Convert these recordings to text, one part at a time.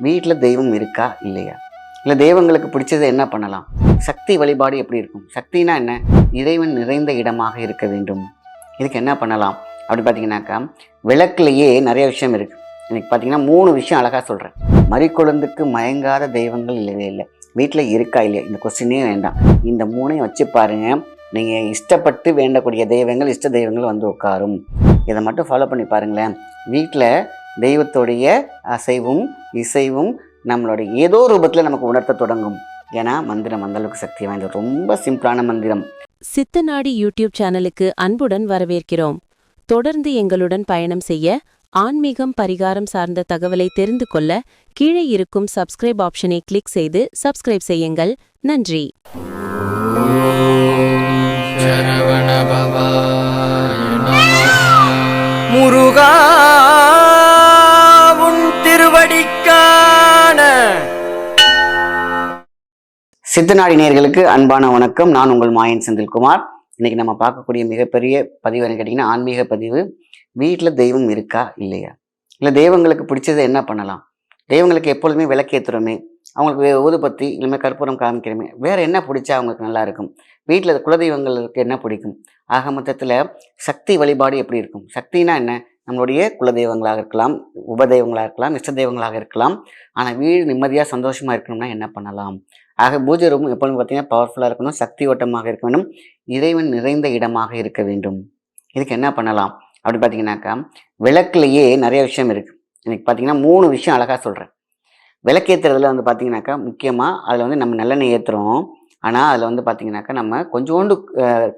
வீட்டில் தெய்வம் இருக்கா? இல்லையா? இல்லை தெய்வங்களுக்கு பிடிச்சது என்ன பண்ணலாம்? சக்தி வழிபாடு எப்படி இருக்கும்? சக்தினா என்ன? இறைவன் நிறைந்த இடமாக இருக்க வேண்டும். இதுக்கு என்ன பண்ணலாம்? அப்படி பார்த்தீங்கன்னாக்கா விளக்குலையே நிறைய விஷயம் இருக்குது இன்றைக்கி பார்த்தீங்கன்னா மூணு விஷயம் அழகாக சொல்கிறேன் மறிக்குழந்துக்கு மயங்காத தெய்வங்கள் இல்லவே இல்லை. வீட்டில் இருக்கா இல்லையா? இந்த கொஸ்டினே வேண்டாம். இந்த மூணையும் வச்சு பாருங்கள் நீங்கள் இஷ்டப்பட்டு வேண்டக்கூடிய தெய்வங்கள் இஷ்ட தெய்வங்கள் வந்து உட்காரும். இதை மட்டும் ஃபாலோ பண்ணி பாருங்களேன். வீட்டில் தெய்வத்துடைய அசைவும் இசைவும் நம்மளுடைய ஏதோ ரூபத்தில் நமக்கு உணர்த்த தொடங்கும். ஏன்னா மந்திரம் அந்த அளவுக்கு சக்தி வாய்ந்தது. ரொம்ப சிம்பிளான மந்திரம். சித்தநாடி யூடியூப் சேனலுக்கு அன்புடன் வரவேற்கிறோம். தொடர்ந்து எங்களுடன் பயணம் செய்ய ஆன்மீகம் பரிகாரம் சார்ந்த தகவலை தெரிந்து கொள்ள கீழே இருக்கும் சப்ஸ்கிரைப் ஆப்ஷனை கிளிக் செய்து சப்ஸ்கிரைப் செய்யுங்கள். நன்றி. சித்தநாடி நேர்களுக்கு அன்பான வணக்கம். நான் உங்கள் மாயன் செந்தில்குமார். இன்னைக்கு நம்ம பார்க்கக்கூடிய மிகப்பெரிய பதிவு என்ன கேட்டிங்கன்னா ஆன்மீக பதிவு. வீட்டில் தெய்வம் இருக்கா? இல்லையா? இல்லை தெய்வங்களுக்கு பிடிச்சதை என்ன பண்ணலாம்? தெய்வங்களுக்கு எப்பொழுதுமே விளக்கேற்றுறோமே அவங்களுக்கு ஊதுபத்தி இல்லைமே கற்பூரம் காமிக்கிறோமே. வேறு என்ன பிடிச்சா அவங்களுக்கு நல்லா இருக்கும்? வீட்டில் குலதெய்வங்களுக்கு என்ன பிடிக்கும்? ஆக மொத்தத்தில் சக்தி வழிபாடு எப்படி இருக்கும்? சக்தினா என்ன? நம்மளுடைய குலதெய்வங்களாக இருக்கலாம் உபதெய்வங்களாக இருக்கலாம் இஷ்ட தெய்வங்களாக இருக்கலாம். ஆனால் வீடு நிம்மதியாக சந்தோஷமாக இருக்கணும்னா என்ன பண்ணலாம்? ஆக பூஜை ரூம் எப்பொழுதும் பார்த்தீங்கன்னா பவர்ஃபுல்லாக இருக்கணும் சக்தி ஓட்டமாக இருக்க வேண்டும் இறைவன் நிறைந்த இடமாக இருக்க வேண்டும். இதுக்கு என்ன பண்ணலாம்? அப்படி பார்த்தீங்கன்னாக்கா விளக்குலையே நிறைய விஷயம் இருக்குது இன்னைக்கு பார்த்தீங்கன்னா மூணு விஷயம் அழகாக சொல்கிறேன் விளக்கேற்றுறதுல வந்து பார்த்தீங்கன்னாக்கா முக்கியமாக அதில் வந்து நம்ம நல்லெண்ணெய் ஏற்றுறோம் ஆனால் அதில் வந்து பார்த்தீங்கன்னாக்கா நம்ம கொஞ்சோண்டு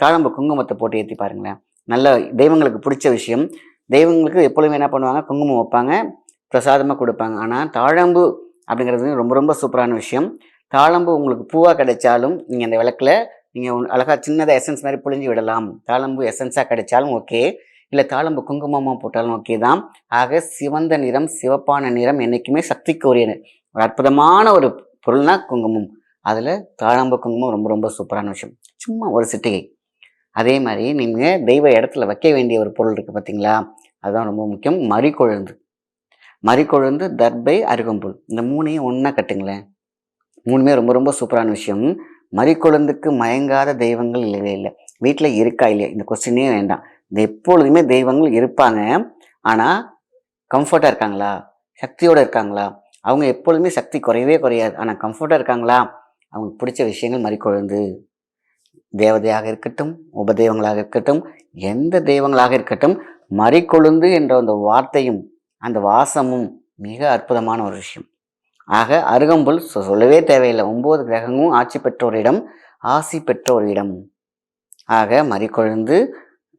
தாழம்பு குங்குமத்தை போட்டு ஏற்றி பாருங்களேன். நல்ல தெய்வங்களுக்கு பிடிச்ச விஷயம். தெய்வங்களுக்கு எப்பொழுதுமே என்ன பண்ணுவாங்க? குங்குமம் வைப்பாங்க பிரசாதமாக கொடுப்பாங்க. ஆனால் தாழம்பு அப்படிங்கிறது ரொம்ப ரொம்ப சூப்பரான விஷயம். தாழம்பு உங்களுக்கு பூவாக கிடைச்சாலும் நீங்கள் அந்த விளக்கில் நீங்கள் அழகாக சின்னதாக எசன்ஸ் மாதிரி புழிஞ்சு விடலாம். தாழம்பு எசன்ஸாக கிடைச்சாலும் ஓகே இல்லை தாழம்பு குங்குமமாக போட்டாலும் ஓகே தான். ஆக சிவந்த நிறம் சிவப்பான நிறம் என்றைக்குமே சக்திக்கு உரிய ஒரு அற்புதமான ஒரு பொருள்னா குங்குமம். அதில் தாழம்பு குங்குமம் ரொம்ப ரொம்ப சூப்பரான விஷயம். சும்மா ஒரு சிட்டிகை. அதே மாதிரி நீங்கள் தெய்வ இடத்துல வைக்க வேண்டிய ஒரு பொருள் இருக்குது பார்த்தீங்களா அதுதான் ரொம்ப முக்கியம். மறிக்கொழுந்து மறிக்கொழுந்து தர்பை அருகம்புல். இந்த மூணையும் ஒன்றா கட்டுங்களேன். மூணுமே ரொம்ப ரொம்ப சூப்பரான விஷயம். மறிக்குழந்துக்கு மயங்காத தெய்வங்கள் இல்லவே இல்லை. வீட்டில் இருக்கா இல்லையா? இந்த கொஸ்டினே வேண்டாம். இது எப்பொழுதுமே தெய்வங்கள் இருப்பாங்க. ஆனால் கம்ஃபர்ட்டாக இருக்காங்களா? சக்தியோடு இருக்காங்களா? அவங்க எப்பொழுதுமே சக்தி குறையவே குறையாது. ஆனால் கம்ஃபர்ட்டாக இருக்காங்களா? அவங்களுக்கு பிடிச்ச விஷயங்கள் மறிக்கொழுந்து. தேவதையாக இருக்கட்டும் உபதெய்வங்களாக இருக்கட்டும் எந்த தெய்வங்களாக இருக்கட்டும் மறிக்கொழுந்து என்ற அந்த வார்த்தையும் அந்த வாசமும் மிக அற்புதமான ஒரு விஷயம். ஆக அருகம்புல் சொல்லவே தேவையில்லை. ஒன்பது கிரகமும் ஆட்சி பெற்றோரிடம் ஆசி பெற்ற ஒரு இடம் ஆக மறிக்கொழுந்து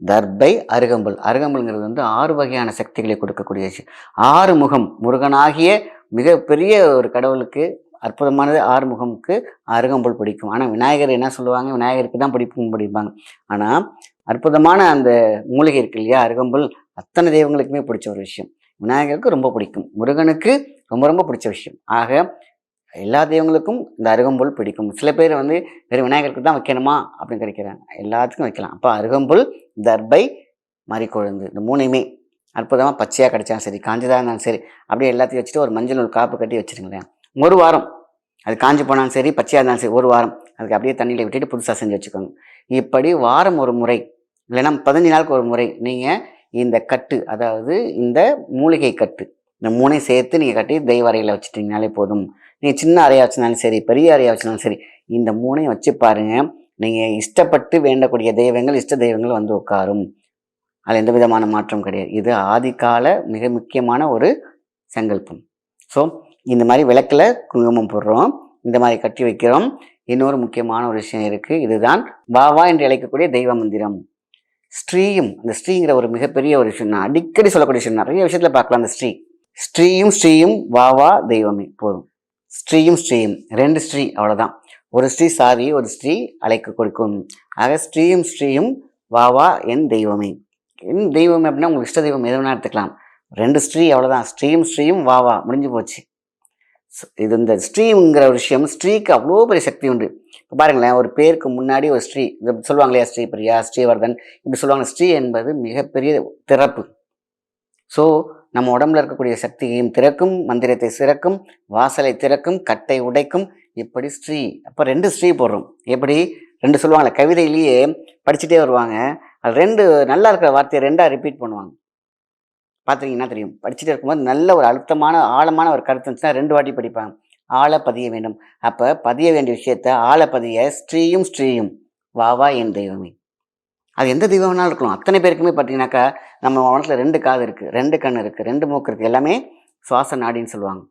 தர்பை அருகம்புல். அருகம்புல்ங்கிறது வந்து ஆறு வகையான சக்திகளை கொடுக்கக்கூடிய விஷயம் ஆறு முகம். முருகனாகிய மிகப்பெரிய ஒரு கடவுளுக்கு அற்புதமானது ஆறு முகமுக்கு அருகம்புல் பிடிக்கும். ஆனால் விநாயகர் என்ன சொல்லுவாங்க? விநாயகருக்கு தான் பிடிக்கும் பிடிப்பாங்க. ஆனால் அற்புதமான அந்த மூலிகை இருக்கு இல்லையா? அருகம்புல் அத்தனை தெய்வங்களுக்குமே பிடிச்ச ஒரு விஷயம். விநாயகருக்கு ரொம்ப பிடிக்கும். முருகனுக்கு ரொம்ப ரொம்ப பிடிச்ச விஷயம். ஆக எல்லா தெய்வங்களுக்கும் இந்த அருகம்புல் பிடிக்கும். சில பேர் வந்து வெறும் விநாயகருக்கு தான் வைக்கணுமா அப்படின்னு கிடைக்கிறாங்க எல்லாத்துக்கும் வைக்கலாம். அப்போ அருகம்புல் தர்பை மறிக்கொழுந்து இந்த மூணையுமே அற்புதமாக பச்சையாக கிடைச்சாலும் சரி காஞ்சதாக இருந்தாலும் சரி அப்படியே எல்லாத்தையும் வச்சுட்டு ஒரு மஞ்சள் நூல் காப்பு கட்டி வச்சுருங்களேன். ஒரு வாரம் அது காஞ்சு போனாலும் சரி பச்சையாக இருந்தாலும் சரி ஒரு வாரம் அதுக்கு அப்படியே தண்ணியில் விட்டுட்டு புதுசாக செஞ்சு வச்சுக்கோங்க. இப்படி வாரம் ஒரு முறை இல்லைன்னா பதினஞ்சு நாளுக்கு ஒரு முறை நீங்கள் இந்த கட்டு அதாவது இந்த மூலிகை கட்டு இந்த மூணையும் சேர்த்து நீங்கள் கட்டி தெய்வ அறையில் வச்சுட்டீங்கனாலே போதும். நீங்கள் சின்ன அறையாக வச்சுனாலும் சரி பெரிய அறையாக வச்சுனாலும் சரி இந்த மூணையும் வச்சு பாருங்கள் நீங்கள் இஷ்டப்பட்டு வேண்டக்கூடிய தெய்வங்கள் இஷ்ட தெய்வங்கள் வந்து உட்காரும். அதில் எந்த விதமான மாற்றம் கிடையாது. இது ஆதிக்கால மிக முக்கியமான ஒரு சங்கல்பம். ஸோ இந்த மாதிரி விளக்கில் குங்குமம் போடுறோம். இந்த மாதிரி கட்டி வைக்கிறோம். இன்னொரு முக்கியமான ஒரு விஷயம் இருக்குது இதுதான் வாவா என்று அழைக்கக்கூடிய தெய்வ மந்திரம். ஸ்ரீயும் அந்த ஸ்ரீங்கிற ஒரு மிகப்பெரிய ஒரு விஷயம் நான் அடிக்கடி சொல்லக்கூடிய விஷயம். நிறைய விஷயத்தில் பார்க்கலாம் அந்த ஸ்ரீ. ஸ்ரீயும் ஸ்ரீயும் வா வா தெய்வமே போதும். ஸ்ரீயும் ஸ்ரீயும் ரெண்டு ஸ்ரீ அவ்வளோதான் ஒரு ஸ்ரீ சாரி ஒரு ஸ்ரீ அழைக்க கொடுக்கும். ஆக ஸ்ரீயும் ஸ்ரீயும் வா வா என் தெய்வமே. என் தெய்வம் அப்படின்னா உங்களுக்கு இஷ்ட தெய்வம் எது வேணா எடுத்துக்கலாம். ரெண்டு ஸ்ரீ அவ்வளோதான் ஸ்ரீயும் ஸ்ரீயும் வா வா முடிஞ்சு போச்சு. இது இந்த ஸ்ரீங்கிற ஒரு விஷயம் ஸ்ரீக்கு அவ்வளோ பெரிய சக்தி உண்டு. இப்போ பாருங்களேன் ஒரு பேருக்கு முன்னாடி ஒரு ஸ்ரீ இந்த சொல்லுவாங்க இல்லையா ஸ்ரீபிரியா ஸ்ரீவர்தன் இப்படி சொல்லுவாங்க. ஸ்ரீ என்பது மிகப்பெரிய திறப்பு. ஸோ நம்ம உடம்புல இருக்கக்கூடிய சக்தியையும் திறக்கும் மந்திரத்தை சிறக்கும் வாசலை திறக்கும் கட்டை உடைக்கும். இப்படி ஸ்ரீ அப்போ ரெண்டு ஸ்ரீ போடுறோம். எப்படி? ரெண்டு சொல்லுவாங்கல்ல கவிதையிலேயே படிச்சுட்டே வருவாங்க. அது ரெண்டு நல்லா இருக்கிற வார்த்தையை ரெண்டாக ரிப்பீட் பண்ணுவாங்க. பார்த்துருக்கீங்கன்னா தெரியும். படிச்சுட்டே இருக்கும்போது நல்ல ஒரு அழுத்தமான ஆழமான ஒரு கருத்து இருந்துச்சுன்னா ரெண்டு வாட்டி படிப்பாங்க. ஆழ பதிய வேண்டும். அப்போ பதிய வேண்டிய விஷயத்த ஆழ பதிய ஸ்ரீயும் ஸ்ரீயும். வா வா என் தெய்வமே. அது எந்த தெய்வம் வேணாலும் இருக்கலாம். அத்தனை பேருக்குமே பார்த்தீங்கன்னாக்கா நம்ம மனசில் ரெண்டு காது இருக்குது ரெண்டு கண் இருக்குது ரெண்டு மூக்கு இருக்குது எல்லாமே சுவாச நாடின்னு சொல்லுவாங்க.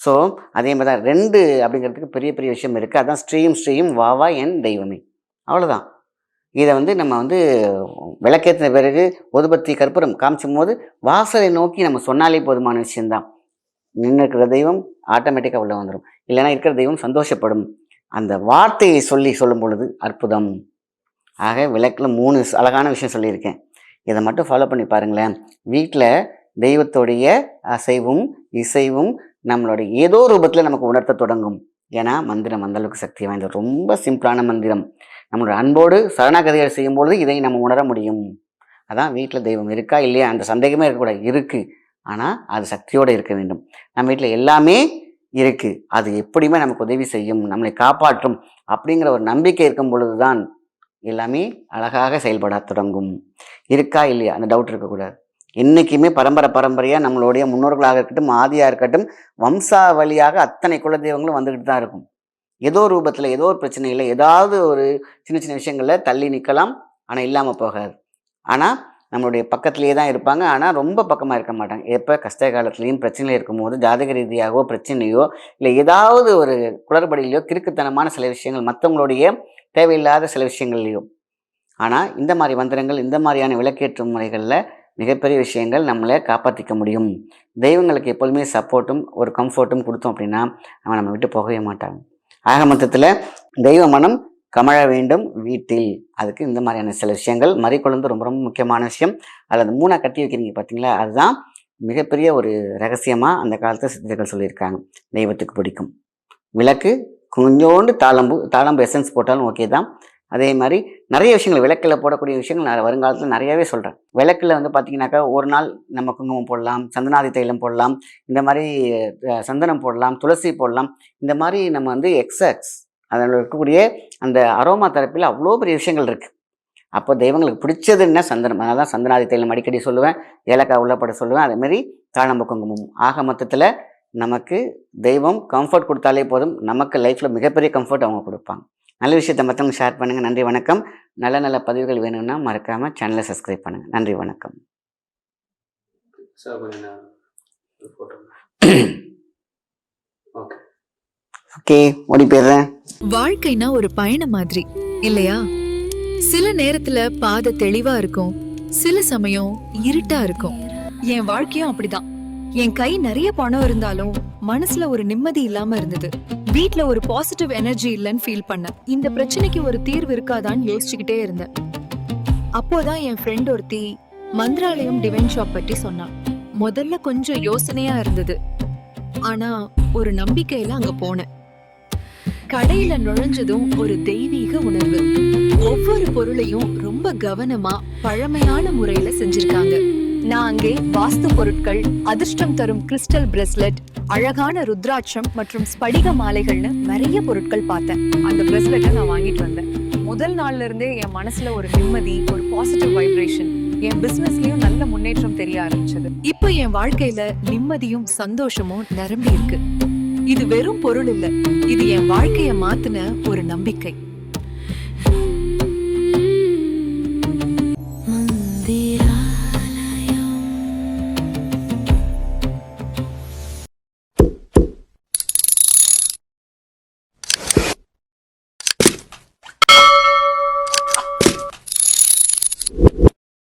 ஸோ அதே மாதிரி தான் ரெண்டு அப்படிங்கிறதுக்கு பெரிய பெரிய விஷயம் இருக்குது அதுதான் ஸ்ரீயும் ஸ்ரீயும் வா வா என் தெய்வமே. அவ்வளோதான் இதை வந்து நம்ம வந்து விளக்கேற்றின பிறகு ஒதுபத்தி கற்பூரம் காமிச்சும் போது வாசலை நோக்கி நம்ம சொன்னாலே போதுமான விஷயம்தான். நின்று இருக்கிற தெய்வம் ஆட்டோமேட்டிக்காக உள்ளே வந்துடும் இல்லைன்னா இருக்கிற தெய்வம் சந்தோஷப்படும். அந்த வார்த்தையை சொல்லி சொல்லும் பொழுது அற்புதம். ஆக விளக்கில் மூணு அழகான விஷயம் சொல்லியிருக்கேன். இதை மட்டும் ஃபாலோ பண்ணி பாருங்களேன். வீட்டில் தெய்வத்துடைய அசைவும் இசைவும் நம்மளுடைய ஏதோ ரூபத்தில் நமக்கு உணர்த்த தொடங்கும். ஏன்னா மந்திரம் அந்தளவுக்கு சக்தி வாய்ந்தது. ரொம்ப சிம்பிளான மந்திரம். நம்மளோட அன்போடு சரணாகதிகள் செய்யும்பொழுது இதை நம்ம உணர முடியும். அதான் வீட்டில் தெய்வம் இருக்கா இல்லையா அந்த சந்தேகமே இருக்கக்கூடாது இருக்குது ஆனால் அது சக்தியோடு இருக்க வேண்டும். நம்ம வீட்டில் எல்லாமே இருக்குது அது எப்படியுமே நமக்கு உதவி செய்யும். நம்மளை காப்பாற்றும் அப்படிங்கிற ஒரு நம்பிக்கை இருக்கும் பொழுது தான் எல்லாமே அழகாக செயல்பட தொடங்கும். இருக்கா இல்லையா? அந்த டவுட் இருக்கக்கூடாது என்றைக்குமே பரம்பரை பரம்பரையாக நம்மளுடைய முன்னோர்களாக இருக்கட்டும் ஆதியாக இருக்கட்டும் வம்சா வழியாக அத்தனை குலதெய்வங்களும் வந்துக்கிட்டு தான் இருக்கும். ஏதோ ரூபத்தில் ஏதோ ஒரு பிரச்சனையில் ஏதாவது ஒரு சின்ன சின்ன விஷயங்களில் தள்ளி நிற்கலாம் ஆனால் இல்லாமல் போகாது. ஆனால் நம்மளுடைய பக்கத்துலேயே தான் இருப்பாங்க. ஆனால் ரொம்ப பக்கமாக இருக்க மாட்டாங்க. எப்போ கஷ்ட காலத்துலேயும் பிரச்சனையில் இருக்கும்போது ஜாதக ரீதியாகவோ பிரச்சனையோ இல்லை ஏதாவது ஒரு குளறுபடியிலையோ கிறுக்குத்தனமான சில விஷயங்கள் மற்றவங்களுடைய தேவையில்லாத சில விஷயங்கள்லையும். ஆனால் இந்த மாதிரி மந்திரங்கள் இந்த மாதிரியான விளக்கேற்றும் முறைகளில் மிகப்பெரிய விஷயங்கள் நம்மளை காப்பாற்றிக்க முடியும். தெய்வங்களுக்கு எப்பொழுதுமே சப்போர்ட்டும் ஒரு கம்ஃபர்ட்டும் கொடுத்தோம் அப்படின்னா அவன் நம்ம விட்டு போகவே மாட்டாங்க ஆக மொத்தத்தில் தெய்வ மனம் கமழ வேண்டும் வீட்டில். அதுக்கு இந்த மாதிரியான சில விஷயங்கள் மறிக்குழந்து ரொம்ப ரொம்ப முக்கியமான விஷயம். அல்லது மூணாக கட்டி வைக்கிறீங்க பார்த்தீங்களா அதுதான் மிகப்பெரிய ஒரு ரகசியமாக அந்த காலத்தில் சித்தர்கள் சொல்லியிருக்காங்க. தெய்வத்துக்கு பிடிக்கும். விளக்கு கொஞ்சோண்டு தாளம்பு தாளம்பு எசன்ஸ் போட்டாலும் ஓகே தான். அதே மாதிரி நிறைய விஷயங்கள் விளக்கில் போடக்கூடிய விஷயங்கள் நான் வருங்காலத்தில் நிறையவே சொல்கிறேன் விளக்கில் வந்து பார்த்தீங்கன்னாக்கா ஒரு நாள் நம்ம குங்குமம் போடலாம் சந்தனாதி தைலம் போடலாம் இந்த மாதிரி சந்தனம் போடலாம் துளசி போடலாம். இந்த மாதிரி நம்ம வந்து எக்ஸ்எக்ஸ் அதில் இருக்கக்கூடிய அந்த அரோமா தரப்பில் அவ்வளோ பெரிய விஷயங்கள் இருக்குது அப்போ தெய்வங்களுக்கு பிடிச்சது என்ன? சந்தனம். அதனால தான் சந்தனாதி தைலம் அடிக்கடி சொல்லுவேன் ஏலக்காய் உள்ளப்பட சொல்லுவேன். அதேமாதிரி தாழம்பு குங்குமம். ஆக மொத்தத்தில் நமக்கு தெய்வம் கம்ஃபர்ட் கொடுத்தாலே போதும். நமக்கு லைஃப்பில் மிகப்பெரிய கம்ஃபர்ட் அவங்க கொடுப்பாங்க. நல்ல விஷயத்தை மற்றவங்க ஷேர் பண்ணுங்கள் நன்றி வணக்கம். நல்ல நல்ல பதிவுகள் வேணும்னா மறக்காமல் சேனலை சப்ஸ்கிரைப் பண்ணுங்கள் நன்றி வணக்கம். ஓகே ஓகே ஓடி போயிடுறேன் வாழ்க்கைனா ஒரு பயணம் மாதிரி இல்லையா? சில நேரத்துல பாதை தெளிவா இருக்கும் சில சமயம் இருட்டா இருக்கும். என் வாழ்க்கையும் அப்படிதான். என் கை நிறைய பணம் இருந்தாலும் மனசுல ஒரு நிம்மதி இல்லாம இருந்தது. வீட்ல ஒரு பாசிட்டிவ் எனர்ஜி இல்லைன்னு ஃபீல் பண்ணேன். இந்த பிரச்சனைக்கு ஒரு தீர்வு இருக்காதான்னு யோசிச்சுக்கிட்டே இருந்தேன். அப்போதான் என் ஃப்ரெண்ட் ஒருத்தி மந்திராலயம் டிவைன் ஷாப் பற்றி சொன்னான் முதல்ல கொஞ்சம் யோசனையா இருந்தது. ஆனா ஒரு நம்பிக்கையில அங்க போனேன். கடையில நுழைஞ்சதும் ஒரு தெய்வீக உணர்வு. ஒவ்வொரு பொருளையும் ரொம்ப கவனமா பழமையான முறையில செஞ்சிருக்காங்க. நான் அங்கே வாஸ்து பொருட்கள் அதிர்ஷ்டம் தரும் கிறிஸ்டல் பிரஸ்லெட் அழகான ருத்ராட்சம் மற்றும் ஸ்படிக மாலைகள்னு நிறைய பொருட்கள் பார்த்தேன். அந்த பிரஸ்லெட்டை நான் வாங்கிட்டு வந்தேன். முதல் நாள்ல இருந்தே என் மனசுல ஒரு நிம்மதி ஒரு பாசிட்டிவ் வைப்ரேஷன் என் பிசினஸ்லயும் நல்ல முன்னேற்றம் தெரிய ஆரம்பிச்சது. இப்போ என் வாழ்க்கையில நிம்மதியும் சந்தோஷமும் நிரம்பி இருக்கு இது வெறும் பொருள் இல்ல இது என் வாழ்க்கைய மாத்தின ஒரு நம்பிக்கை.